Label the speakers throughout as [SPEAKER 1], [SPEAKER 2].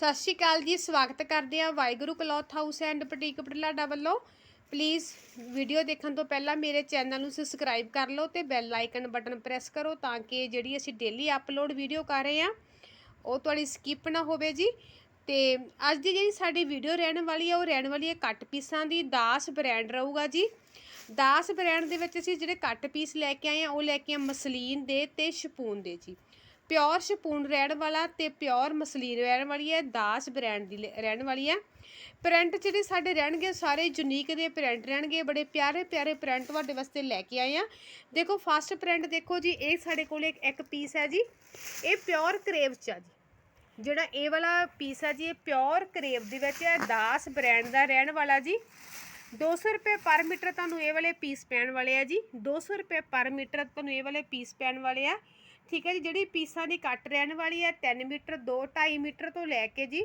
[SPEAKER 1] ਸਤਿ ਸ਼੍ਰੀ ਅਕਾਲ ਜੀ, ਸਵਾਗਤ ਕਰਦੇ ਆ Waheguru cloth house and boutique Batlada ਵੱਲੋਂ। ਪਲੀਜ਼ ਵੀਡੀਓ ਦੇਖਣ ਤੋਂ ਪਹਿਲਾਂ ਮੇਰੇ ਚੈਨਲ ਨੂੰ ਸਬਸਕ੍ਰਾਈਬ ਕਰ ਲਓ ਤੇ ਬੈਲ ਆਈਕਨ ਬਟਨ ਪ੍ਰੈਸ ਕਰੋ ਤਾਂ ਕਿ ਜਿਹੜੀ ਅਸੀਂ ਡੇਲੀ ਅਪਲੋਡ ਵੀਡੀਓ ਕਰ ਰਹੇ ਆ ਉਹ ਤੁਹਾਡੀ ਸਕਿਪ ਨਾ ਹੋਵੇ ਜੀ। ਤੇ ਅੱਜ ਦੀ ਜਿਹੜੀ ਸਾਡੀ ਵੀਡੀਓ ਰਹਿਣ ਵਾਲੀ ਆ, ਉਹ ਰਹਿਣ ਵਾਲੀ ਹੈ ਕੱਟ ਪੀਸਾਂ ਦੀ, ਦਾਸ ਬ੍ਰਾਂਡ ਰਹੂਗਾ ਜੀ। ਦਾਸ ਬ੍ਰਾਂਡ ਦੇ ਵਿੱਚ ਅਸੀਂ ਜਿਹੜੇ ਕੱਟ ਪੀਸ ਲੈ ਕੇ ਆਏ ਆ ਉਹ ਲੈ ਕੇ ਆ ਮਸਲੀਨ ਦੇ ਤੇ ਸ਼ਪੂਨ ਦੇ ਜੀ। ਪਿਓਰ ਸ਼ਪੂਨ ਰਹਿਣ ਵਾਲਾ ਤੇ ਪਿਓਰ ਮਸਲੀਨ ਰਹਿਣ ਵਾਲੀ ਹੈ, ਦਾਸ ਬ੍ਰਾਂਡ ਦੀ ਲ- ਰਹਿਣ ਵਾਲੀ ਹੈ। ਪ੍ਰਿੰਟ ਜਿਹੜੇ ਸਾਡੇ ਰਹਿਣਗੇ ਸਾਰੇ ਯੂਨੀਕ ਦੇ ਪ੍ਰਿੰਟ ਰਹਿਣਗੇ। ਬੜੇ ਪਿਆਰੇ ਪਿਆਰੇ ਪ੍ਰਿੰਟ ਤੁਹਾਡੇ ਵਾਸਤੇ ਲੈ ਕੇ ਆਏ ਆ ਦੇਖੋ ਫਸਟ ਪ੍ਰਿੰਟ ਦੇਖੋ ਜੀ, ਇਹ ਸਾਡੇ ਕੋਲ ਇੱਕ ਇੱਕ ਪੀਸ ਹੈ ਜੀ। ਇਹ ਪਿਓਰ ਕਰੇਵ ਚ ਆ ਜੀ। ਜਿਹੜਾ ਇਹ ਵਾਲਾ ਪੀਸ ਹੈ ਜੀ, ਇਹ ਪਿਓਰ ਕਰੇਵ ਦੇ ਵਿੱਚ ਹੈ, ਦਾਸ ਬ੍ਰਾਂਡ ਦਾ ਰਹਿਣ ਵਾਲਾ ਜੀ। 200 ਰੁਪਏ ਪਰ ਮੀਟਰ ਤੁਹਾਨੂੰ ਇਹ ਵਾਲੇ ਪੀਸ ਪੈਣ ਵਾਲੇ ਆ ਜੀ। 200 ਰੁਪਏ ਪਰ ਮੀਟਰ ਤੁਹਾਨੂੰ ਇਹ ਵਾਲੇ ਪੀਸ ਪੈਣ ਵਾਲੇ ਆ। ਠੀਕ ਹੈ ਜੀ, ਜਿਹੜੀ ਪੀਸਾਂ ਦੀ ਕੱਟ ਰਹਿਣ ਵਾਲੀ ਹੈ 3 ਮੀਟਰ 2 2.5 ਮੀਟਰ ਤੋਂ ਲੈ ਕੇ ਜੀ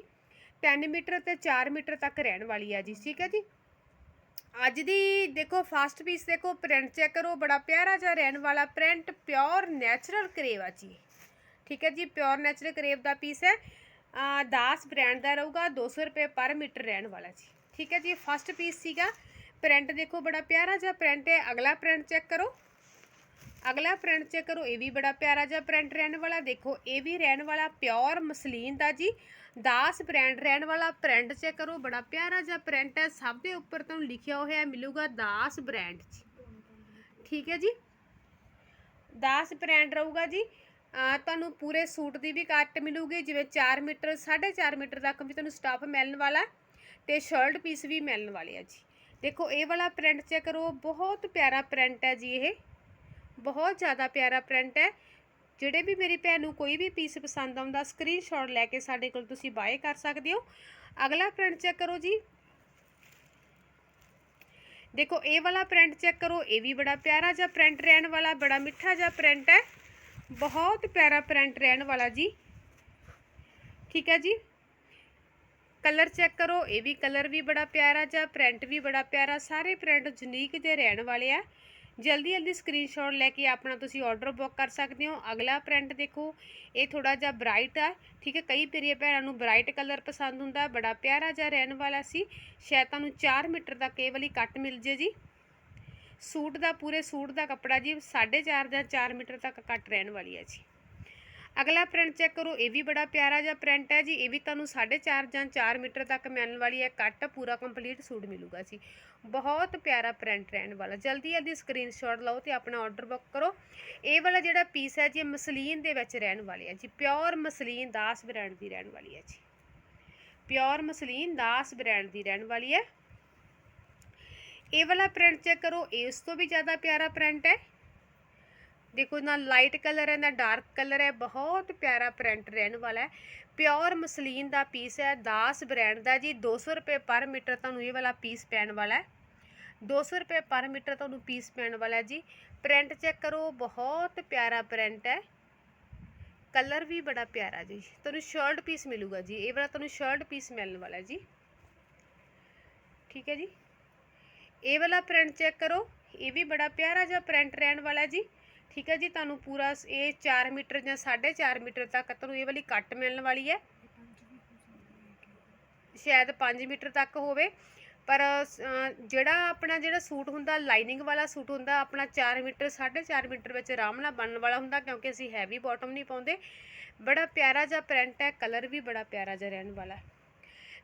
[SPEAKER 1] 3 ਮੀਟਰ ਤੇ 4 ਮੀਟਰ ਤੱਕ ਰਹਿਣ ਵਾਲੀ ਹੈ ਜੀ, ਠੀਕ ਹੈ ਜੀ। ਅੱਜ ਦੀ ਦੇਖੋ ਫਸਟ ਪੀਸ ਦੇਖੋ ਪ੍ਰਿੰਟ ਚੈੱਕ ਕਰੋ, ਬੜਾ ਪਿਆਰਾ ਜਿਹਾ ਰਹਿਣ ਵਾਲਾ ਪ੍ਰਿੰਟ ਪਿਓਰ ਨੈਚੁਰਲ ਕਰੇਵ ਆ ਜੀ। ਠੀਕ ਹੈ ਜੀ ਪਿਓਰ ਨੈਚੁਰਲ ਕਰੇਵ ਦਾ ਪੀਸ ਹੈ। ਦਾਸ 10 ਬ੍ਰਾਂਡ ਦਾ ਰਹੂਗਾ 200 ਰੁਪਏ ਪਰ ਮੀਟਰ ਰਹਿਣ ਵਾਲਾ ਜੀ। ਠੀਕ ਹੈ ਜੀ ਫਸਟ ਪੀਸ ਸੀਗਾ। ਪ੍ਰਿੰਟ ਦੇਖੋ, ਬੜਾ ਪਿਆਰਾ ਜਿਹਾ ਪ੍ਰਿੰਟ ਹੈ। ਅਗਲਾ ਪ੍ਰਿੰਟ ਚੈੱਕ ਕਰੋ। ਅਗਲਾ ਪ੍ਰਿੰਟ ਚੈੱਕ ਕਰੋ, ਇਹ ਵੀ ਬੜਾ ਪਿਆਰਾ ਜਿਹਾ ਪ੍ਰਿੰਟ ਰਹਿਣ ਵਾਲਾ, ਦੇਖੋ, ਇਹ ਵੀ ਰਹਿਣ ਵਾਲਾ ਪਿਓਰ ਮਸਲੀਨ ਦਾ ਜੀ। ਦਾਸ ਬ੍ਰਾਂਡ ਰਹਿਣ ਵਾਲਾ ਪ੍ਰਿੰਟ ਚੈੱਕ ਕਰੋ, ਬੜਾ ਪਿਆਰਾ ਜਿਹਾ ਪ੍ਰਿੰਟ ਹੈ, ਸਭ ਦੇ ਉੱਪਰ ਤੁਹਾਨੂੰ ਲਿਖਿਆ ਹੋਇਆ ਮਿਲੂਗਾ ਦਾਸ ਬ੍ਰਾਂਡ ਜੀ। ਠੀਕ ਹੈ ਜੀ? ਦਾਸ ਬ੍ਰਾਂਡ ਰਹੂਗਾ ਜੀ। ਤੁਹਾਨੂੰ ਪੂਰੇ ਸੂਟ ਦੀ ਵੀ ਕੱਟ ਮਿਲੂਗੀ, ਜਿਵੇਂ 4 ਮੀਟਰ 4.5 ਮੀਟਰ ਤੱਕ ਵੀ ਤੁਹਾਨੂੰ ਸਟਾਫ ਮਿਲਣ ਵਾਲਾ ਹੈ ਤੇ ਸ਼ਰਟ ਪੀਸ ਵੀ ਮਿਲਣ ਵਾਲੇ ਆ ਜੀ। ਦੇਖੋ, ਇਹ ਵਾਲਾ ਪ੍ਰਿੰਟ ਚੈੱਕ ਕਰੋ, ਬਹੁਤ ਪਿਆਰਾ ਪ੍ਰਿੰਟ ਹੈ ਜੀ ਇਹ। ਬਹੁਤ ਜ਼ਿਆਦਾ ਪਿਆਰਾ ਪ੍ਰਿੰਟ ਹੈ। ਜਿਹੜੇ ਵੀ ਮੇਰੀ ਭੈਣ ਨੂੰ ਕੋਈ ਵੀ ਪੀਸ ਪਸੰਦ ਆਉਂਦਾ ਸਕਰੀਨਸ਼ਾਟ ਲੈ ਕੇ ਸਾਡੇ ਕੋਲ ਤੁਸੀਂ ਬਾਏ ਕਰ ਸਕਦੇ ਹੋ। ਅਗਲਾ ਪ੍ਰਿੰਟ ਚੈੱਕ ਕਰੋ ਜੀ। ਦੇਖੋ, ਇਹ ਵਾਲਾ ਪ੍ਰਿੰਟ ਚੈੱਕ ਕਰੋ, ਇਹ ਵੀ ਬੜਾ ਪਿਆਰਾ ਜਿਹਾ ਪ੍ਰਿੰਟ ਰਹਿਣ ਵਾਲਾ, ਬੜਾ ਮਿੱਠਾ ਜਿਹਾ ਪ੍ਰਿੰਟ ਹੈ। ਬਹੁਤ ਪਿਆਰਾ ਪ੍ਰਿੰਟ ਰਹਿਣ ਵਾਲਾ ਜੀ। ਠੀਕ ਹੈ ਜੀ। ਕਲਰ ਚੈੱਕ ਕਰੋ, ਇਹ ਵੀ ਕਲਰ ਵੀ ਬੜਾ ਪਿਆਰਾ ਜਿਹਾ ਪ੍ਰਿੰਟ ਵੀ ਬੜਾ ਪਿਆਰਾ, ਸਾਰੇ ਪ੍ਰਿੰਟ ਯੂਨੀਕ ਜਿਹੇ ਰਹਿਣ ਵਾਲੇ ਆ। ਜਲਦੀ ਜਲਦੀ ਸਕਰੀਨਸ਼ਾਟ ਲੈ ਕੇ ਆਪਣਾ ਤੁਸੀਂ ਆਰਡਰ ਬੁੱਕ ਕਰ ਸਕਦੇ ਹੋ। ਅਗਲਾ ਪ੍ਰਿੰਟ ਦੇਖੋ, ਇਹ ਥੋੜਾ ਜਿਹਾ ਬ੍ਰਾਈਟ ਆ, ਠੀਕ ਹੈ? ਕਈ ਮੇਰੀਆਂ ਭੈਣਾਂ ਨੂੰ ਬ੍ਰਾਈਟ ਕਲਰ ਪਸੰਦ ਹੁੰਦਾ, ਬੜਾ ਪਿਆਰਾ ਜਿਹਾ ਰਹਿਣ ਵਾਲਾ ਸੀ। ਸ਼ਾਇਦ ਤੁਹਾਨੂੰ 4 ਮੀਟਰ ਤੱਕ ਇਹ ਵਾਲੀ ਕੱਟ ਮਿਲ ਜੇ ਜੀ। ਸੂਟ ਦਾ, ਪੂਰੇ ਸੂਟ ਦਾ ਕੱਪੜਾ ਜੀ 4.5 ਜਾਂ 4 ਮੀਟਰ ਤੱਕ ਕੱਟ ਰਹਿਣ ਵਾਲੀ ਹੈ ਜੀ। ਅਗਲਾ ਪ੍ਰਿੰਟ ਚੈੱਕ ਕਰੋ, ਇਹ ਵੀ ਬੜਾ ਪਿਆਰਾ ਜਿਹਾ ਪ੍ਰਿੰਟ ਹੈ ਜੀ, ਇਹ ਵੀ ਤੁਹਾਨੂੰ 4.5 ਜਾਂ 4 ਮੀਟਰ ਤੱਕ ਮਿਲਣ ਵਾਲੀ ਹੈ ਕੱਟ ਪੂਰਾ ਕੰਪਲੀਟ ਸੂਟ ਮਿਲੂਗਾ ਜੀ। ਬਹੁਤ ਪਿਆਰਾ ਪ੍ਰਿੰਟ ਰਹਿਣ ਵਾਲਾ। ਜਲਦੀ ਜਲਦੀ ਸਕਰੀਨਸ਼ਾਟ ਲਓ ਤੇ ਆਪਣਾ ਆਰਡਰ ਬੁੱਕ ਕਰੋ। ਇਹ ਵਾਲਾ ਜਿਹੜਾ ਪੀਸ ਹੈ ਜੀ, ਇਹ ਮਸਲੀਨ ਦੇ ਵਿੱਚ ਰਹਿਣ ਵਾਲੀ ਹੈ ਜੀ। ਪਿਓਰ ਮਸਲੀਨ ਦਾਸ ਬ੍ਰਾਂਡ ਦੀ ਰਹਿਣ ਵਾਲੀ ਹੈ ਜੀ। ਪਿਓਰ ਮਸਲੀਨ ਦਾਸ ਬ੍ਰਾਂਡ ਦੀ ਰਹਿਣ ਵਾਲੀ ਹੈ। ਇਹ ਵਾਲਾ ਪ੍ਰਿੰਟ ਚੈੱਕ ਕਰੋ ਇਸ ਤੋਂ ਵੀ ਜ਼ਿਆਦਾ ਪਿਆਰਾ ਪ੍ਰਿੰਟ ਹੈ। ਦੇਖੋ ਨਾ ਲਾਈਟ ਕਲਰ ਹੈ, ਨਾ ਡਾਰਕ ਕਲਰ ਹੈ, ਬਹੁਤ ਪਿਆਰਾ ਪ੍ਰਿੰਟ ਰਹਿਣ ਵਾਲਾ ਹੈ। ਪਿਓਰ ਮਸਲੀਨ ਦਾ ਪੀਸ ਹੈ, ਦਾਸ ਬ੍ਰਾਂਡ ਦਾ ਜੀ। 200 ਰੁਪਏ ਪਰ ਮੀਟਰ ਤੁਹਾਨੂੰ ਇਹ ਵਾਲਾ ਪੀਸ ਪੈਣ ਵਾਲਾ ਹੈ। 200 ਰੁਪਏ ਪਰ ਮੀਟਰ ਤੁਹਾਨੂੰ ਪੀਸ ਪੈਣ ਵਾਲਾ ਹੈ ਜੀ। ਪ੍ਰਿੰਟ ਚੈੱਕ ਕਰੋ, ਬਹੁਤ ਪਿਆਰਾ ਪ੍ਰਿੰਟ ਹੈ। ਕਲਰ ਵੀ ਬੜਾ ਪਿਆਰਾ ਜੀ। ਤੁਹਾਨੂੰ ਸ਼ਰਟ ਪੀਸ ਮਿਲੂਗਾ ਜੀ। ਇਹ ਵਾਲਾ ਤੁਹਾਨੂੰ ਸ਼ਰਟ ਪੀਸ ਮਿਲਣ ਵਾਲਾ ਜੀ। ਠੀਕ ਹੈ ਜੀ। ਇਹ ਵਾਲਾ ਪ੍ਰਿੰਟ ਚੈੱਕ ਕਰੋ। ਇਹ ਵੀ ਬੜਾ ਪਿਆਰਾ ਜਿਹਾ ਪ੍ਰਿੰਟ ਰਹਿਣ ਵਾਲਾ ਜੀ। ਠੀਕ ਹੈ ਜੀ, ਤੁਹਾਨੂੰ ਪੂਰਾ ਇਹ 4 ਮੀਟਰ ਜਾਂ 4.5 ਮੀਟਰ ਤੱਕ ਤੁਹਾਨੂੰ ਇਹ ਵਾਲੀ ਕੱਟ ਮਿਲਣ ਵਾਲੀ ਹੈ। ਸ਼ਾਇਦ 5 ਮੀਟਰ ਤੱਕ ਹੋਵੇ। ਪਰ ਜਿਹੜਾ ਆਪਣਾ ਜਿਹੜਾ ਸੂਟ ਹੁੰਦਾ, ਲਾਈਨਿੰਗ ਵਾਲਾ ਸੂਟ ਹੁੰਦਾ, ਆਪਣਾ 4 ਮੀਟਰ 4.5 ਮੀਟਰ ਵਿੱਚ ਆਰਾਮ ਨਾਲ ਬਣਨ ਵਾਲਾ ਹੁੰਦਾ, ਕਿਉਂਕਿ ਅਸੀਂ ਹੈਵੀ ਬਾਟਮ ਨਹੀਂ ਪਾਉਂਦੇ। ਬੜਾ ਪਿਆਰਾ ਜਿਹਾ ਪ੍ਰਿੰਟ ਹੈ ਕਲਰ ਵੀ ਬੜਾ ਪਿਆਰਾ ਜਿਹਾ ਰਹਿਣ ਵਾਲਾ।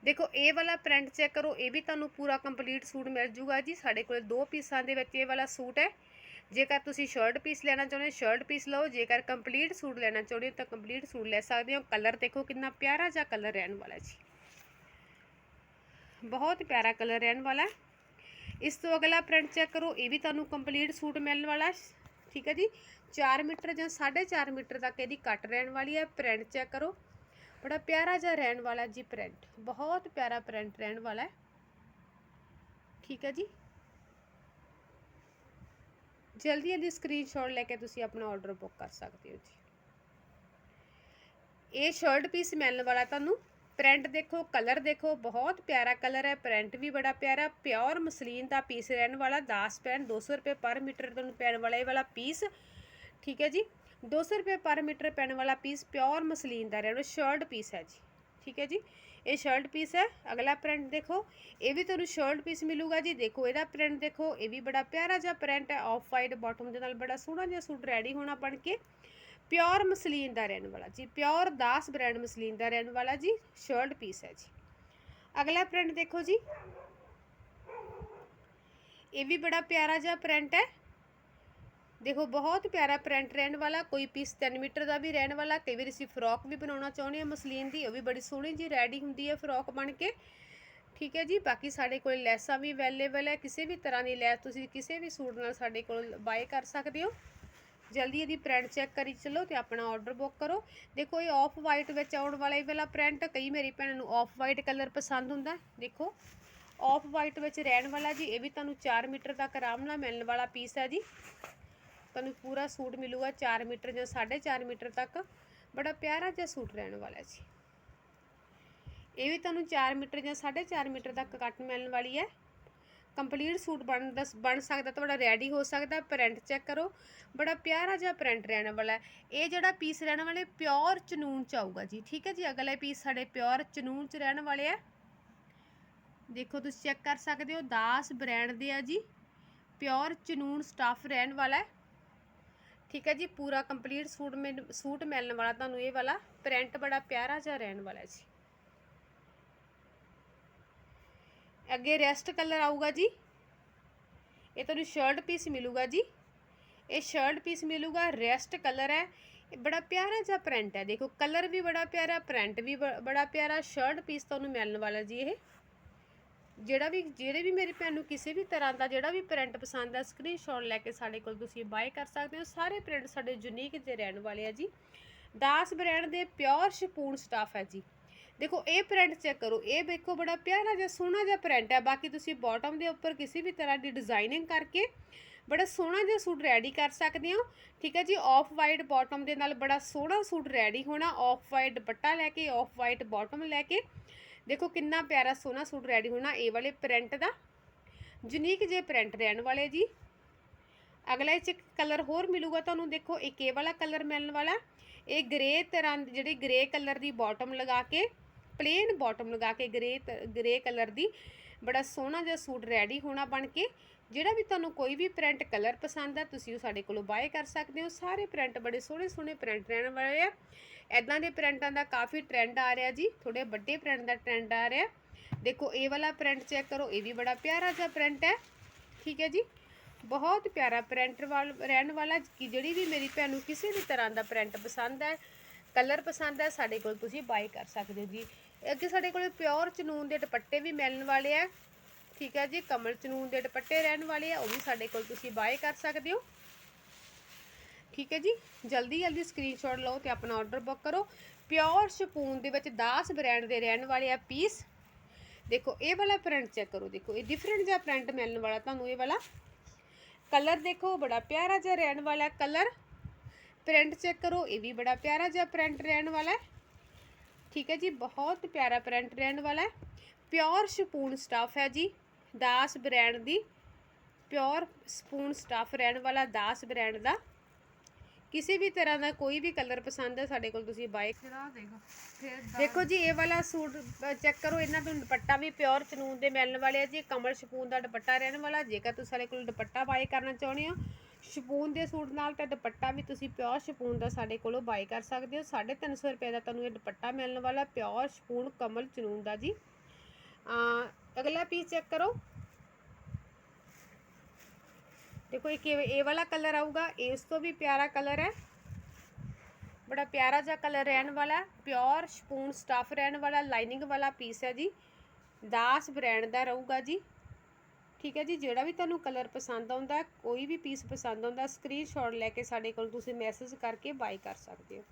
[SPEAKER 1] ਦੇਖੋ, ਇਹ ਵਾਲਾ ਪ੍ਰਿੰਟ ਚੈੱਕ ਕਰੋ, ਇਹ ਵੀ ਤੁਹਾਨੂੰ ਪੂਰਾ ਕੰਪਲੀਟ ਸੂਟ ਮਿਲ ਜੂਗਾ ਜੀ। ਸਾਡੇ ਕੋਲ ਦੋ ਪੀਸਾਂ ਦੇ ਵਿੱਚ ਇਹ ਵਾਲਾ ਸੂਟ ਹੈ। ਜੇਕਰ ਤੁਸੀਂ ਸ਼ਰਟ ਪੀਸ ਲੈਣਾ ਚਾਹੁੰਦੇ ਹੋ ਸ਼ਰਟ ਪੀਸ ਲਓ, ਜੇਕਰ ਕੰਪਲੀਟ ਸੂਟ ਲੈਣਾ ਚਾਹੁੰਦੇ ਹੋ ਤਾਂ ਕੰਪਲੀਟ ਸੂਟ ਲੈ ਸਕਦੇ ਹੋ। ਕਲਰ ਦੇਖੋ ਕਿੰਨਾ ਪਿਆਰਾ ਜਿਹਾ ਕਲਰ ਰਹਿਣ ਵਾਲਾ ਜੀ। ਬਹੁਤ ਪਿਆਰਾ ਕਲਰ ਰਹਿਣ ਵਾਲਾ। ਇਸ ਤੋਂ ਅਗਲਾ ਪ੍ਰਿੰਟ ਚੈੱਕ ਕਰੋ, ਇਹ ਵੀ ਤੁਹਾਨੂੰ ਕੰਪਲੀਟ ਸੂਟ ਮਿਲਣ ਵਾਲਾ। ਠੀਕ ਹੈ ਜੀ? 4 ਮੀਟਰ ਜਾਂ 4.5 ਮੀਟਰ ਤੱਕ ਇਹਦੀ ਕੱਟ ਰਹਿਣ ਵਾਲੀ ਹੈ। ਪ੍ਰਿੰਟ ਚੈੱਕ ਕਰੋ। ਬੜਾ ਪਿਆਰਾ ਜਿਹਾ ਰਹਿਣ ਵਾਲਾ ਜੀ ਪ੍ਰਿੰਟ ਬਹੁਤ ਪਿਆਰਾ ਪ੍ਰਿੰਟ ਰਹਿਣ ਵਾਲਾ ਹੈ। ਠੀਕ ਹੈ ਜੀ? ਜਲਦੀ ਜਲਦੀ ਸਕਰੀਨਸ਼ਾਟ ਲੈ ਕੇ ਤੁਸੀਂ ਆਪਣਾ ਆਰਡਰ ਬੁੱਕ ਕਰ ਸਕਦੇ ਹੋ ਜੀ। ਇਹ ਸ਼ਰਟ ਪੀਸ ਮਿਲਣ ਵਾਲਾ ਤੁਹਾਨੂੰ। ਪ੍ਰਿੰਟ ਦੇਖੋ ਕਲਰ ਦੇਖੋ, ਬਹੁਤ ਪਿਆਰਾ ਕਲਰ ਹੈ। ਪ੍ਰਿੰਟ ਵੀ ਬੜਾ ਪਿਆਰਾ ਪਿਓਰ ਮਸਲੀਨ ਦਾ ਪੀਸ ਰਹਿਣ ਵਾਲਾ 10 ਪੈਨ 200 ਰੁਪਏ ਪਰ ਮੀਟਰ ਤੁਹਾਨੂੰ ਪੈਣ ਵਾਲਾ ਇਹ ਵਾਲਾ ਪੀਸ ਠੀਕ ਹੈ ਜੀ? 200 ਰੁਪਏ ਪਰ ਮੀਟਰ ਪੈਣ ਵਾਲਾ ਪੀਸ ਪਿਓਰ ਮਸਲੀਨ ਦਾ ਰਹਿਣਾ ਸ਼ਰਟ ਪੀਸ ਹੈ ਜੀ। ਠੀਕ ਹੈ ਜੀ ਇਹ ਸ਼ਰਟ ਪੀਸ ਹੈ ਅਗਲਾ ਪ੍ਰਿੰਟ ਦੇਖੋ ਇਹ ਵੀ ਤੁਹਾਨੂੰ ਸ਼ਰਟ ਪੀਸ ਮਿਲੂਗਾ ਜੀ ਦੇਖੋ ਇਹਦਾ ਪ੍ਰਿੰਟ ਦੇਖੋ ਇਹ ਵੀ ਬੜਾ ਪਿਆਰਾ ਜਿਹਾ ਪ੍ਰਿੰਟ ਹੈ ਆਫ ਵਾਈਟ ਬਾਟਮ ਦੇ ਨਾਲ ਬੜਾ ਸੋਹਣਾ ਜਿਹਾ ਸੂਟ ਰੈਡੀ ਹੋਣਾ ਬਣ ਕੇ ਪਿਓਰ ਮਸਲੀਨ ਦਾ ਰਹਿਣ ਵਾਲਾ ਜੀ। ਪਿਓਰ ਦਾਸ ਬ੍ਰਾਂਡ ਮਸਲੀਨ ਦਾ ਰਹਿਣ ਵਾਲਾ ਜੀ। ਸ਼ਰਟ ਪੀਸ ਹੈ ਜੀ। ਅਗਲਾ ਪ੍ਰਿੰਟ ਦੇਖੋ ਜੀ। ਇਹ ਵੀ ਬੜਾ ਪਿਆਰਾ ਜਿਹਾ ਪ੍ਰਿੰਟ ਹੈ। ਦੇਖੋ, ਬਹੁਤ ਪਿਆਰਾ ਪ੍ਰਿੰਟ ਰਹਿਣ ਵਾਲਾ, ਕੋਈ ਪੀਸ 3 ਮੀਟਰ ਦਾ ਵੀ ਰਹਿਣ ਵਾਲਾ ਕਈ ਵਾਰ ਅਸੀਂ ਫਰੋਕ ਵੀ ਬਣਾਉਣਾ ਚਾਹੁੰਦੇ ਹਾਂ, ਮਸਲੀਨ ਦੀ, ਉਹ ਵੀ ਬੜੀ ਸੋਹਣੀ ਜੀ ਰੈਡੀ ਹੁੰਦੀ ਹੈ ਫਰੋਕ ਬਣ ਕੇ। ਠੀਕ ਹੈ ਜੀ, ਬਾਕੀ ਸਾਡੇ ਕੋਲ ਲੈਸਾਂ ਵੀ ਅਵੇਲੇਬਲ ਹੈ, ਕਿਸੇ ਵੀ ਤਰ੍ਹਾਂ ਦੀ ਲੈਸ ਤੁਸੀਂ ਕਿਸੇ ਵੀ ਸੂਟ ਨਾਲ ਸਾਡੇ ਕੋਲ ਬਾਏ ਕਰ ਸਕਦੇ ਹੋ। ਜਲਦੀ ਇਹਦੀ ਪ੍ਰਿੰਟ ਚੈੱਕ ਕਰੀ ਚਲੋ ਤੇ ਆਪਣਾ ਆਰਡਰ ਬੁੱਕ ਕਰੋ। ਦੇਖੋ, ਇਹ ਆਫ ਵਾਈਟ ਵਿੱਚ ਆਉਣ ਵਾਲਾ ਇਹ ਵਾਲਾ ਪ੍ਰਿੰਟ ਕਈ ਮੇਰੀ ਭੈਣਾਂ ਨੂੰ ਆਫ ਵਾਈਟ ਕਲਰ ਪਸੰਦ ਹੁੰਦਾ। ਦੇਖੋ ਆਫ ਵਾਈਟ ਵਿੱਚ ਰਹਿਣ ਵਾਲਾ ਜੀ, ਇਹ ਵੀ ਤੁਹਾਨੂੰ 4 ਮੀਟਰ ਤੱਕ ਆਰਾਮ ਨਾਲ ਮਿਲਣ ਵਾਲਾ ਪੀਸ ਹੈ ਜੀ। ਤੁਹਾਨੂੰ ਪੂਰਾ ਸੂਟ ਮਿਲੂਗਾ 4 ਮੀਟਰ ਜਾਂ 4.5 ਮੀਟਰ ਤੱਕ। ਬੜਾ ਪਿਆਰਾ ਜਿਹਾ ਸੂਟ ਰਹਿਣ ਵਾਲਾ ਜੀ। ਇਹ ਵੀ ਤੁਹਾਨੂੰ 4 ਮੀਟਰ ਜਾਂ 4.5 ਮੀਟਰ ਤੱਕ ਕੱਟ ਮਿਲਣ ਵਾਲੀ ਹੈ। ਕੰਪਲੀਟ ਸੂਟ ਬਣ ਦਾ ਬਣ ਸਕਦਾ ਤੁਹਾਡਾ ਰੈਡੀ ਹੋ ਸਕਦਾ, ਪ੍ਰਿੰਟ ਚੈੱਕ ਕਰੋ। ਬੜਾ ਪਿਆਰਾ ਜਿਹਾ ਪ੍ਰਿੰਟ ਰਹਿਣ ਵਾਲਾ ਇਹ ਜਿਹੜਾ ਪੀਸ ਰਹਿਣ ਵਾਲੇ ਪਿਓਰ ਚਨੂਨ ਚ ਆਊਗਾ ਜੀ, ਠੀਕ ਹੈ ਜੀ? ਅਗਲੇ ਪੀਸ ਸਾਡੇ ਪਿਓਰ ਚਨੂਨ ਚ ਰਹਿਣ ਵਾਲੇ ਆ। ਦੇਖੋ, ਤੁਸੀਂ ਚੈੱਕ ਕਰ ਸਕਦੇ ਹੋ, ਦਾਸ ਬ੍ਰਾਂਡ ਦੇ ਆ ਜੀ। ਪਿਓਰ ਚਨੂਨ ਸਟਾਫ ਰਹਿਣ ਵਾਲਾ ਹੈ। ਠੀਕ ਹੈ ਜੀ, ਪੂਰਾ ਕੰਪਲੀਟ ਸੂਟ ਮਿਲ- ਸੂਟ ਮਿਲਣ ਵਾਲਾ ਤੁਹਾਨੂੰ ਇਹ ਵਾਲਾ ਪ੍ਰਿੰਟ ਬੜਾ ਪਿਆਰਾ ਜਿਹਾ ਰਹਿਣ ਵਾਲਾ ਜੀ। ਅੱਗੇ ਰੈਸਟ ਕਲਰ ਆਊਗਾ ਜੀ। ਇਹ ਤੁਹਾਨੂੰ ਸ਼ਰਟ ਪੀਸ ਮਿਲੂਗਾ ਜੀ। ਇਹ ਸ਼ਰਟ ਪੀਸ ਮਿਲੂਗਾ ਰੈਸਟ ਕਲਰ ਹੈ। ਇਹ ਬੜਾ ਪਿਆਰਾ ਜਿਹਾ ਪ੍ਰਿੰਟ ਹੈ। ਦੇਖੋ ਕਲਰ ਵੀ ਬੜਾ ਪਿਆਰਾ ਪ੍ਰਿੰਟ ਵੀ ਬ- ਬੜਾ ਪਿਆਰਾ ਸ਼ਰਟ ਪੀਸ ਤੁਹਾਨੂੰ ਮਿਲਣ ਵਾਲਾ ਜੀ ਇਹ। ਜਿਹੜਾ ਵੀ, ਜਿਹੜੇ ਵੀ ਮੇਰੀ ਭੈਣ ਨੂੰ ਕਿਸੇ ਵੀ ਤਰ੍ਹਾਂ ਦਾ ਜਿਹੜਾ ਵੀ ਪ੍ਰਿੰਟ ਪਸੰਦ ਆ ਸਕਰੀਨਸ਼ਾਟ ਲੈ ਕੇ ਸਾਡੇ ਕੋਲ ਤੁਸੀਂ ਬਾਏ ਕਰ ਸਕਦੇ ਹੋ। ਸਾਰੇ ਪ੍ਰਿੰਟ ਸਾਡੇ ਯੂਨੀਕ ਜਿਹੇ ਰਹਿਣ ਵਾਲੇ ਆ ਜੀ। ਦਾਸ ਬ੍ਰਾਂਡ ਦੇ ਪਿਓਰ ਸ਼ਪੂਨ ਸਟਾਫ ਹੈ ਜੀ। ਦੇਖੋ, ਇਹ ਪ੍ਰਿੰਟ ਚੈੱਕ ਕਰੋ। ਇਹ ਦੇਖੋ ਬੜਾ ਪਿਆਰਾ ਜਿਹਾ, ਸੋਹਣਾ ਜਿਹਾ ਪ੍ਰਿੰਟ ਹੈ ਬਾਕੀ ਤੁਸੀਂ ਬਾਟਮ ਦੇ ਉੱਪਰ ਕਿਸੇ ਵੀ ਤਰ੍ਹਾਂ ਦੀ ਡਿਜ਼ਾਈਨਿੰਗ ਕਰਕੇ ਬੜਾ ਸੋਹਣਾ ਜਿਹਾ ਸੂਟ ਰੈਡੀ ਕਰ ਸਕਦੇ ਹੋ। ਠੀਕ ਹੈ ਜੀ ਆਫ ਵਾਈਟ ਬਾਟਮ ਦੇ ਨਾਲ ਬੜਾ ਸੋਹਣਾ ਸੂਟ ਰੈਡੀ ਹੋਣਾ। ਆਫ ਵਾਈਟ ਦੁਪੱਟਾ ਲੈ ਕੇ ਆਫ ਵਾਈਟ ਬਾਟਮ ਲੈ ਕੇ। ਦੇਖੋ ਕਿੰਨਾ ਪਿਆਰਾ ਸੋਹਣਾ ਸੂਟ ਰੈਡੀ ਹੋਣਾ ਇਹ ਵਾਲੇ ਪ੍ਰਿੰਟ ਦਾ। ਯੂਨੀਕ ਜੇ ਪ੍ਰਿੰਟ ਰਹਿਣ ਵਾਲੇ ਜੀ। ਅਗਲਾ ਇਹ ਚ ਕਲਰ ਹੋਰ ਮਿਲੂਗਾ ਤੁਹਾਨੂੰ, ਦੇਖੋ ਇੱਕ ਇਹ ਵਾਲਾ ਕਲਰ ਮਿਲਣ ਵਾਲਾ। ਇਹ ਗ੍ਰੇ ਤਰ੍ਹਾਂ ਜਿਹੜੀ ਗ੍ਰੇ ਕਲਰ ਦੀ ਬਾਟਮ ਲਗਾ ਕੇ ਪਲੇਨ ਬਾਟਮ ਲਗਾ ਕੇ ਗ੍ਰੇ ਗ੍ਰੇ ਕਲਰ ਦੀ ਬੜਾ ਸੋਹਣਾ ਜਿਹਾ ਸੂਟ ਰੈਡੀ ਹੋਣਾ ਬਣ ਕੇ। ਜਿਹੜਾ ਵੀ ਤੁਹਾਨੂੰ ਕੋਈ ਵੀ ਪ੍ਰਿੰਟ ਕਲਰ ਪਸੰਦ ਆ, ਤੁਸੀਂ ਉਹ ਸਾਡੇ ਕੋਲੋਂ ਬਾਏ ਕਰ ਸਕਦੇ ਹੋ। ਸਾਰੇ ਪ੍ਰਿੰਟ ਬੜੇ ਸੋਹਣੇ ਸੋਹਣੇ ਪ੍ਰਿੰਟ ਰਹਿਣ ਵਾਲੇ ਆ। ਐਦਾਂ ਦੇ ਪ੍ਰਿੰਟਾਂ ਦਾ ਕਾਫੀ ਟ੍ਰੈਂਡ ਆ ਰਿਹਾ ਜੀ ਥੋੜੇ ਵੱਡੇ ਪ੍ਰਿੰਟ ਦਾ ਟ੍ਰੈਂਡ ਆ ਰਿਹਾ। ਦੇਖੋ, ਇਹ ਵਾਲਾ ਪ੍ਰਿੰਟ ਚੈੱਕ ਕਰੋ, ਇਹ ਵੀ ਬੜਾ ਪਿਆਰਾ ਜਿਹਾ ਪ੍ਰਿੰਟ ਹੈ। ਠੀਕ ਹੈ ਜੀ? ਬਹੁਤ ਪਿਆਰਾ ਪ੍ਰਿੰਟ ਵਾਲ, ਰਹਿਣ ਵਾਲਾ, ਕਿ ਜਿਹੜੀ ਵੀ ਮੇਰੀ ਭੈਣ ਨੂੰ ਕਿਸੇ ਵੀ ਤਰ੍ਹਾਂ ਦਾ ਪ੍ਰਿੰਟ ਪਸੰਦ ਹੈ, ਕਲਰ ਪਸੰਦ ਹੈ, ਸਾਡੇ ਕੋਲ ਤੁਸੀਂ ਬਾਈ ਕਰ ਸਕਦੇ ਹੋ ਜੀ। ਅੱਗੇ ਸਾਡੇ ਕੋਲ ਪਿਓਰ ਚਨੂਨ ਦੇ ਦੁਪੱਟੇ ਵੀ ਮਿਲਣ ਵਾਲੇ ਆ। ਠੀਕ ਹੈ ਜੀ? ਕਮਲ ਚਨੂਨ ਦੇ ਦੁਪੱਟੇ ਰਹਿਣ ਵਾਲੇ ਆ, ਉਹ ਵੀ ਸਾਡੇ ਕੋਲ ਤੁਸੀਂ ਬਾਏ ਕਰ ਸਕਦੇ ਹੋ। ਠੀਕ ਹੈ ਜੀ। ਜਲਦੀ ਜਲਦੀ ਸਕਰੀਨਸ਼ਾਟ ਲਓ ਤੇ ਆਪਣਾ ਆਰਡਰ ਬੁੱਕ ਕਰੋ। ਪਿਓਰ ਸ਼ਪੂਨ ਦੇ ਵਿੱਚ 10 ਬ੍ਰਾਂਡ ਦੇ ਰਹਿਣ ਵਾਲੇ ਆ ਪੀਸ ਦੇਖੋ, ਇਹ ਵਾਲਾ ਪ੍ਰਿੰਟ ਚੈੱਕ ਕਰੋ। ਦੇਖੋ, ਇਹ ਡਿਫਰੈਂਟ ਜਿਹਾ ਪ੍ਰਿੰਟ ਮਿਲਣ ਵਾਲਾ ਤੁਹਾਨੂੰ ਇਹ ਵਾਲਾ। ਕਲਰ ਦੇਖੋ, ਬੜਾ ਪਿਆਰਾ ਜਿਹਾ ਰਹਿਣ ਵਾਲਾ ਕਲਰ ਪ੍ਰਿੰਟ ਚੈੱਕ ਕਰੋ, ਇਹ ਵੀ ਬੜਾ ਪਿਆਰਾ ਜਿਹਾ ਪ੍ਰਿੰਟ ਰਹਿਣ ਵਾਲਾ। ਹੈ ਠੀਕ ਹੈ ਜੀ, ਬਹੁਤ ਪਿਆਰਾ ਪ੍ਰਿੰਟ ਰਹਿਣ ਵਾਲਾ। ਹੈ ਪਿਓਰ ਸ਼ਪੂਨ ਸਟਾਫ ਹੈ ਜੀ, ਦਾਸ ਬ੍ਰਾਂਡ ਦੀ। ਪਿਓਰ ਸਪੂਨ ਸਟਾਫ ਰਹਿਣ ਵਾਲਾ, ਦਾਸ ਬ੍ਰਾਂਡ ਦਾ। ਕਿਸੇ ਵੀ ਤਰ੍ਹਾਂ ਦਾ ਕੋਈ ਵੀ ਕਲਰ ਪਸੰਦ ਹੈ ਸਾਡੇ ਕੋਲ ਤੁਸੀਂ ਬਾਏ
[SPEAKER 2] ਕਿਹੜਾ ਦੇਖੋ ਫਿਰ
[SPEAKER 1] ਦੇਖੋ ਜੀ ਇਹ ਵਾਲਾ ਸੂਟ ਚੈੱਕ ਕਰੋ ਇਹਨਾਂ ਤੋਂ ਦੁਪੱਟਾ ਵੀ ਪਿਓਰ ਚਨੂਨ ਦੇ ਮਿਲਣ ਵਾਲੇ ਆ ਜੀ ਕਮਲ ਸ਼ਪੂਨ ਦਾ ਦੁਪੱਟਾ ਰਹਿਣ ਵਾਲਾ। ਜੇਕਰ ਤੁਸੀਂ ਸਾਡੇ ਕੋਲ ਦੁਪੱਟਾ ਬਾਏ ਕਰਨਾ ਚਾਹੁੰਦੇ ਹੋ ਸ਼ਪੂਨ ਦੇ ਸੂਟ ਨਾਲ ਤਾਂ ਦੁਪੱਟਾ ਵੀ ਤੁਸੀਂ ਪਿਓਰ ਸ਼ਪੂਨ ਦਾ ਸਾਡੇ ਕੋਲੋਂ ਬਾਏ ਕਰ ਸਕਦੇ ਹੋ। 350 ਰੁਪਏ ਦਾ ਤੁਹਾਨੂੰ ਇਹ ਦੁਪੱਟਾ ਮਿਲਣ ਵਾਲਾ ਪਿਓਰ ਸ਼ਪੂਨ ਕਮਲ ਚਨੂਨ ਦਾ ਜੀ। ਅਗਲਾ ਪੀਸ ਚੈੱਕ ਕਰੋ। ਦੇਖੋ ਇੱਕ ਇਹ ਇਹ ਵਾਲਾ ਕਲਰ ਆਊਗਾ ਇਸ ਤੋਂ ਵੀ ਪਿਆਰਾ ਕਲਰ ਹੈ ਬੜਾ ਪਿਆਰਾ ਜਿਹਾ ਕਲਰ ਰਹਿਣ ਵਾਲਾ ਪਿਓਰ ਸਪੂਨ ਸਟਫ ਰਹਿਣ ਵਾਲਾ ਲਾਈਨਿੰਗ ਵਾਲਾ ਪੀਸ ਹੈ ਜੀ ਦਾਸ ਬ੍ਰਾਂਡ ਦਾ ਰਹੂਗਾ ਜੀ ਠੀਕ ਹੈ ਜੀ ਜਿਹੜਾ ਵੀ ਤੁਹਾਨੂੰ ਕਲਰ ਪਸੰਦ ਆਉਂਦਾ ਕੋਈ ਵੀ ਪੀਸ ਪਸੰਦ ਆਉਂਦਾ ਸਕਰੀਨਸ਼ਾਟ ਲੈ ਕੇ ਸਾਡੇ ਕੋਲ ਤੁਸੀਂ ਮੈਸੇਜ ਕਰਕੇ ਬਾਈ ਕਰ ਸਕਦੇ ਹੋ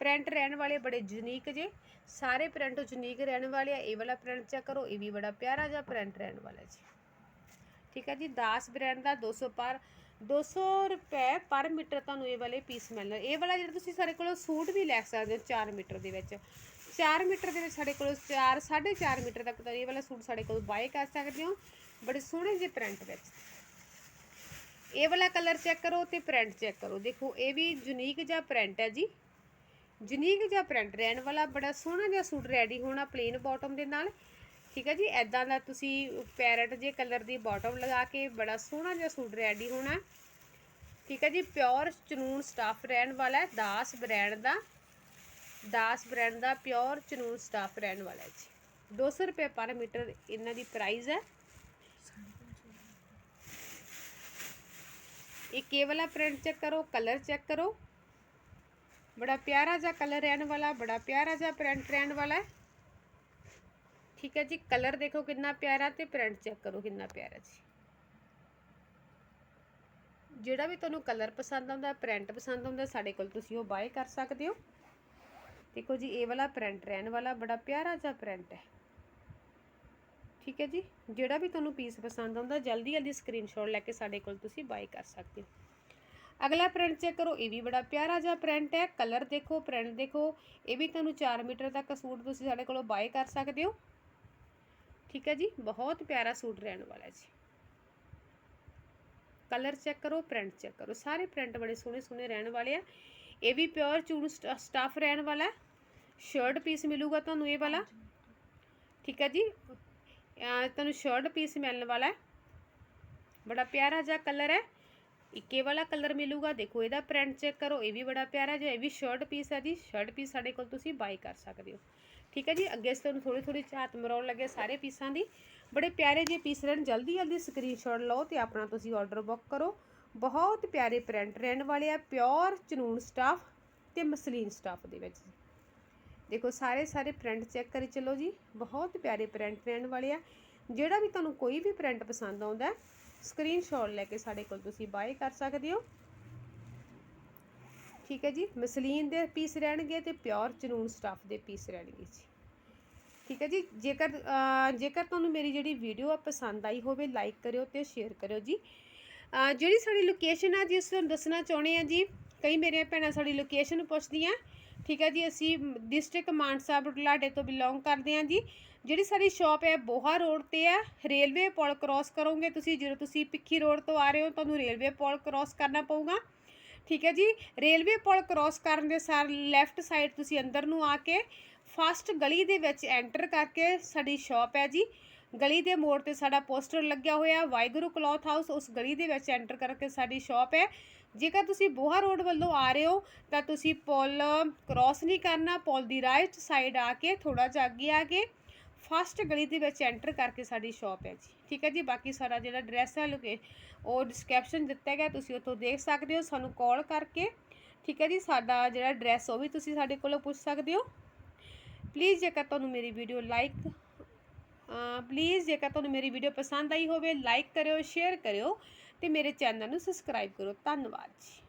[SPEAKER 1] ਪ੍ਰਿੰਟ ਰਹਿਣ ਵਾਲੇ ਬੜੇ ਯੂਨੀਕ ਜੇ ਸਾਰੇ ਪ੍ਰਿੰਟ ਯੂਨੀਕ ਰਹਿਣ ਵਾਲੇ ਆ ਇਹ ਵਾਲਾ ਪ੍ਰਿੰਟ ਚੈੱਕ ਕਰੋ ਇਹ ਵੀ ਬੜਾ ਪਿਆਰਾ ਜਿਹਾ ਪ੍ਰਿੰਟ ਰਹਿਣ ਵਾਲਾ ਜੀ ਠੀਕ ਹੈ ਜੀ, ਦਾਸ ਬ੍ਰਾਂਡ ਦਾ 200 ਪਰ 200 ਰੁਪਏ ਪਰ ਮੀਟਰ ਤੁਹਾਨੂੰ ਇਹ ਵਾਲੇ ਪੀਸ ਮਿਲਣ। ਇਹ ਵਾਲਾ ਜਿਹੜਾ ਤੁਸੀਂ ਸਾਡੇ ਕੋਲੋਂ ਸੂਟ ਵੀ ਲੈ ਸਕਦੇ ਹੋ 4 ਮੀਟਰ ਦੇ ਵਿੱਚ। 4 ਮੀਟਰ ਦੇ ਵਿੱਚ ਸਾਡੇ ਕੋਲ 4 4.5 ਮੀਟਰ ਤੱਕ ਦਾ ਇਹ ਵਾਲਾ ਸੂਟ ਸਾਡੇ ਕੋਲ ਬਾਏ ਕਰ ਸਕਦੇ ਹੋ। ਬੜੇ ਸੋਹਣੇ ਜਿਹੇ ਪ੍ਰਿੰਟ ਵਿੱਚ। ਇਹ ਵਾਲਾ ਕਲਰ ਚੈੱਕ ਕਰੋ ਤੇ ਪ੍ਰਿੰਟ ਚੈੱਕ ਕਰੋ। ਦੇਖੋ, ਇਹ ਵੀ ਯੂਨੀਕ ਜਿਹਾ ਪ੍ਰਿੰਟ ਹੈ ਜੀ। ਯੂਨੀਕ ਜਿਹਾ ਪ੍ਰਿੰਟ ਰਹਿਣ ਵਾਲਾ ਬੜਾ ਸੋਹਣਾ ਜਿਹਾ ਸੂਟ ਰੈਡੀ ਹੋਣਾ ਪਲੇਨ ਬਾਟਮ ਦੇ ਨਾਲ। ਠੀਕ ਹੈ ਜੀ ਐਦਾਂ ਦਾ ਤੁਸੀਂ ਪੈਰਟ ਜੇ ਕਲਰ ਦੀ ਬਾਟਮ ਲਗਾ ਕੇ ਬੜਾ ਸੋਹਣਾ ਜਿਹਾ ਸੂਟ ਰੈਡੀ ਹੋਣਾ। ਠੀਕ ਹੈ ਜੀ ਪਿਓਰ ਚਨੂਨ ਸਟਾਫ ਰਹਿਣ ਵਾਲਾ ਹੈ, ਦਾਸ ਬ੍ਰਾਂਡ ਦਾ। ਦਾਸ ਬ੍ਰਾਂਡ ਦਾ ਪਿਓਰ ਚਨੂਨ ਸਟਾਫ ਰਹਿਣ ਵਾਲਾ ਹੈ ਜੀ। 200 ਰੁਪਏ ਪਰ ਮੀਟਰ ਇਹਨਾਂ ਦੀ ਪ੍ਰਾਈਸ ਹੈ। ਇਹ ਕੇਵਲਾ ਪ੍ਰਿੰਟ ਚੈੱਕ ਕਰੋ ਕਲਰ ਚੈੱਕ ਕਰੋ। ਬੜਾ ਪਿਆਰਾ ਜਿਹਾ ਕਲਰ ਰਹਿਣ ਵਾਲਾ, ਬੜਾ ਪਿਆਰਾ ਜਿਹਾ ਪ੍ਰਿੰਟ ਰਹਿਣ ਵਾਲਾ ਹੈ। ਠੀਕ ਹੈ ਜੀ ਕਲਰ ਦੇਖੋ ਕਿੰਨਾ ਪਿਆਰਾ ਤੇ ਪ੍ਰਿੰਟ ਚੈੱਕ ਕਰੋ ਕਿੰਨਾ ਪਿਆਰਾ ਜੀ। ਜਿਹੜਾ ਵੀ ਤੁਹਾਨੂੰ ਕਲਰ ਪਸੰਦ ਆਉਂਦਾ ਪ੍ਰਿੰਟ ਪਸੰਦ ਆਉਂਦਾ, ਸਾਡੇ ਕੋਲ ਤੁਸੀਂ ਉਹ ਬਾਏ ਕਰ ਸਕਦੇ ਹੋ। ਦੇਖੋ ਜੀ, ਇਹ ਵਾਲਾ ਪ੍ਰਿੰਟ ਰਹਿਣ ਵਾਲਾ ਬੜਾ ਪਿਆਰਾ ਜਿਹਾ ਪ੍ਰਿੰਟ ਹੈ। ਠੀਕ ਹੈ ਜੀ, ਜਿਹੜਾ ਵੀ ਤੁਹਾਨੂੰ ਪੀਸ ਪਸੰਦ ਆਉਂਦਾ, ਜਲਦੀ ਜਲਦੀ ਸਕਰੀਨਸ਼ਾਟ ਲੈ ਕੇ ਸਾਡੇ ਕੋਲ ਤੁਸੀਂ ਬਾਏ ਕਰ ਸਕਦੇ ਹੋ। ਅਗਲਾ ਪ੍ਰਿੰਟ ਚੈੱਕ ਕਰੋ, ਇਹ ਵੀ ਬੜਾ ਪਿਆਰਾ ਜਿਹਾ ਪ੍ਰਿੰਟ ਹੈ। ਕਲਰ ਦੇਖੋ ਪ੍ਰਿੰਟ ਦੇਖੋ, ਇਹ ਵੀ ਤੁਹਾਨੂੰ 4 ਮੀਟਰ ਤੱਕ ਸੂਟ ਤੁਸੀਂ ਸਾਡੇ ਕੋਲੋਂ ਬਾਏ ਕਰ ਸਕਦੇ ਹੋ। ਠੀਕ ਹੈ ਜੀ ਬਹੁਤ ਪਿਆਰਾ ਸੂਟ ਰਹਿਣ ਵਾਲਾ ਜੀ। ਕਲਰ ਚੈੱਕ ਕਰੋ ਪ੍ਰਿੰਟ ਚੈੱਕ ਕਰੋ। ਸਾਰੇ ਪ੍ਰਿੰਟ ਬੜੇ ਸੋਹਣੇ ਸੋਹਣੇ ਰਹਿਣ ਵਾਲੇ ਆ। ਇਹ ਵੀ ਪਿਓਰ ਚੂਨ ਸਟਾਫ ਰਹਿਣ ਵਾਲਾ ਸ਼ਰਟ ਪੀਸ ਮਿਲੂਗਾ ਤੁਹਾਨੂੰ ਇਹ ਵਾਲਾ। ਠੀਕ ਹੈ ਜੀ। ਤੁਹਾਨੂੰ ਸ਼ਰਟ ਪੀਸ ਮਿਲਣ ਵਾਲਾ ਬੜਾ ਪਿਆਰਾ ਜਿਹਾ ਕਲਰ ਹੈ। ਇੱਕੇ ਵਾਲਾ ਕਲਰ ਮਿਲੂਗਾ। ਦੇਖੋ ਇਹਦਾ ਪ੍ਰਿੰਟ ਚੈੱਕ ਕਰੋ। ਇਹ ਵੀ ਬੜਾ ਪਿਆਰਾ ਜਿਹਾ ਇਹ ਵੀ ਸ਼ਰਟ ਪੀਸ ਹੈ ਜੀ। ਸ਼ਰਟ ਪੀਸ ਸਾਡੇ ਕੋਲ ਤੁਸੀਂ ਬਾਈ ਕਰ ਸਕਦੇ ਹੋ। ਠੀਕ ਹੈ ਜੀ, ਅੱਗੇ ਇਸ ਤੁਹਾਨੂੰ ਥੋੜੀ ਥੋੜੀ ਝਾਤ ਮਰਾਉਣ ਲੱਗੇ ਸਾਰੇ ਪੀਸਾਂ ਦੀ। ਬੜੇ ਪਿਆਰੇ ਜਿਹੇ ਪੀਸ ਰਹਿਣ, ਜਲਦੀ ਜਲਦੀ ਸਕਰੀਨਸ਼ਾਟ ਲਓ ਤੇ ਆਪਣਾ ਤੁਸੀਂ ਆਰਡਰ ਬੁੱਕ ਕਰੋ। ਬਹੁਤ ਪਿਆਰੇ ਪ੍ਰਿੰਟ ਰਹਿਣ ਵਾਲੇ ਆ ਪਿਓਰ ਚਨੂਨ ਸਟਾਫ ਤੇ ਮਸਲੀਨ ਸਟਾਫ ਦੇ ਵਿੱਚ। ਦੇਖੋ, ਸਾਰੇ ਸਾਰੇ ਪ੍ਰਿੰਟ ਚੈੱਕ ਕਰੀ ਚੱਲੋ ਜੀ। ਬਹੁਤ ਪਿਆਰੇ ਪ੍ਰਿੰਟ ਰਹਿਣ ਵਾਲੇ ਆ। ਜਿਹੜਾ ਵੀ ਤੁਹਾਨੂੰ ਕੋਈ ਵੀ ਪ੍ਰਿੰਟ ਪਸੰਦ ਆਉਂਦਾ ਸਕਰੀਨਸ਼ਾਟ ਲੈ ਕੇ ਸਾਡੇ ਕੋਲ ਤੁਸੀਂ ਬਾਏ ਕਰ ਸਕਦੇ ਹੋ। ਠੀਕ ਹੈ ਜੀ, ਮਸਲੀਨ ਦੇ ਪੀਸ ਰਹਿਣਗੇ ਤੇ ਪਿਓਰ ਚਨੂਨ ਸਟਾਫ ਦੇ ਪੀਸ ਰਹਿਣਗੇ ਜੀ। ਠੀਕ ਹੈ ਜੀ, ਜੇਕਰ ਜੇਕਰ ਤੁਹਾਨੂੰ ਮੇਰੀ ਜਿਹੜੀ ਵੀਡੀਓ ਆ ਪਸੰਦ ਆਈ ਹੋਵੇ, ਲਾਈਕ ਕਰਿਓ ਤੇ ਸ਼ੇਅਰ ਕਰਿਓ ਜੀ। ਜਿਹੜੀ ਸਾਡੀ ਲੋਕੇਸ਼ਨ ਆ ਜੀ ਜਿਸ ਤੁਹਾਨੂੰ ਦੱਸਣਾ ਚਾਹੁੰਦੇ ਆ ਜੀ, ਕਈ ਮੇਰੀਆਂ ਭੈਣਾਂ ਸਾਡੀ ਲੋਕੇਸ਼ਨ ਪੁੱਛਦੀਆਂ। ਠੀਕ ਹੈ ਜੀ, ਅਸੀਂ ਡਿਸਟ੍ਰਿਕਟ ਮਾਨਸਾ ਬੁਢਲਾਡੇ ਤੋਂ ਬਿਲੋਂਗ ਕਰਦੇ ਹਾਂ ਜੀ। ਜਿਹੜੀ ਸਾਡੀ ਸ਼ਾਪ ਹੈ, ਬੋਹਾ ਰੋਡ ਤੇ ਹੈ, ਰੇਲਵੇ ਪੁਲ ਕ੍ਰਾਸ ਕਰੋਗੇ ਤੁਸੀਂ, ਜਦੋਂ ਤੁਸੀਂ ਪਿੱਖੀ ਰੋਡ ਤੋਂ ਆ ਰਹੇ ਹੋ, ਤੁਹਾਨੂੰ ਰੇਲਵੇ ਪੁਲ ਕ੍ਰਾਸ ਕਰਨਾ ਪਊਗਾ। ਠੀਕ ਹੈ ਜੀ। ਰੇਲਵੇ ਪੁਲ ਕ੍ਰਾਸ ਕਰਨ ਦੇ ਸਾਰ ਲੈਫਟ ਸਾਈਡ ਤੁਸੀਂ ਅੰਦਰ ਨੂੰ ਆ ਕੇ ਫਸਟ ਗਲੀ ਦੇ ਵਿੱਚ ਐਂਟਰ ਕਰਕੇ ਸਾਡੀ ਸ਼ਾਪ ਹੈ ਜੀ। ਗਲੀ ਦੇ ਮੋੜ ਤੇ ਸਾਡਾ ਪੋਸਟਰ ਲੱਗਿਆ ਹੋਇਆ, ਵਾਹਿਗੁਰੂ ਕਲੌਥ ਹਾਊਸ ਉਸ ਗਲੀ ਦੇ ਵਿੱਚ ਐਂਟਰ ਕਰਕੇ ਸਾਡੀ ਸ਼ਾਪ ਹੈ। ਜੇਕਰ ਤੁਸੀਂ ਬੋਹਾ ਰੋਡ ਵੱਲੋਂ ਆ ਰਹੇ ਹੋ, ਤਾਂ ਤੁਸੀਂ ਪੁਲ ਕ੍ਰਾਸ ਨਹੀਂ ਕਰਨਾ, ਪੁਲ ਦੀ ਰਾਈਟ ਸਾਈਡ ਆ ਕੇ ਥੋੜਾ ਜਿਹਾ ਅੱਗੇ ਆ ਕੇ ਫਸਟ ਗਲੀ ਦੇ ਵਿੱਚ ਐਂਟਰ ਕਰਕੇ ਸਾਡੀ ਸ਼ਾਪ ਹੈ ਜੀ। ਠੀਕ ਹੈ ਜੀ? ਬਾਕੀ ਸਾਡਾ ਜਿਹੜਾ ਐਡਰੈਸ ਹੈ, ਲੋਕੇ ਉਹ ਡਿਸਕ੍ਰਿਪਸ਼ਨ ਦਿੱਤਾ ਗਿਆ, ਤੁਸੀਂ ਉੱਥੋਂ ਦੇਖ ਸਕਦੇ ਹੋ, ਸਾਨੂੰ ਕਾਲ ਕਰਕੇ। ਠੀਕ ਹੈ ਜੀ? ਸਾਡਾ ਜਿਹੜਾ ਐਡਰੈਸ ਉਹ ਵੀ ਤੁਸੀਂ ਸਾਡੇ ਕੋਲੋਂ ਪੁੱਛ ਸਕਦੇ ਹੋ। ਪਲੀਜ਼ ਜੇਕਰ ਤੁਹਾਨੂੰ ਮੇਰੀ ਵੀਡੀਓ ਲਾਈਕ ਪਲੀਜ਼ ਜੇਕਰ ਤੁਹਾਨੂੰ ਮੇਰੀ ਵੀਡੀਓ ਪਸੰਦ ਆਈ ਹੋਵੇ ਲਾਈਕ ਕਰਿਓ ਸ਼ੇਅਰ ਕਰਿਓ ਤੇ ਮੇਰੇ ਚੈਨਲ ਨੂੰ ਸਬਸਕ੍ਰਾਈਬ ਕਰੋ। ਧੰਨਵਾਦ ਜੀ।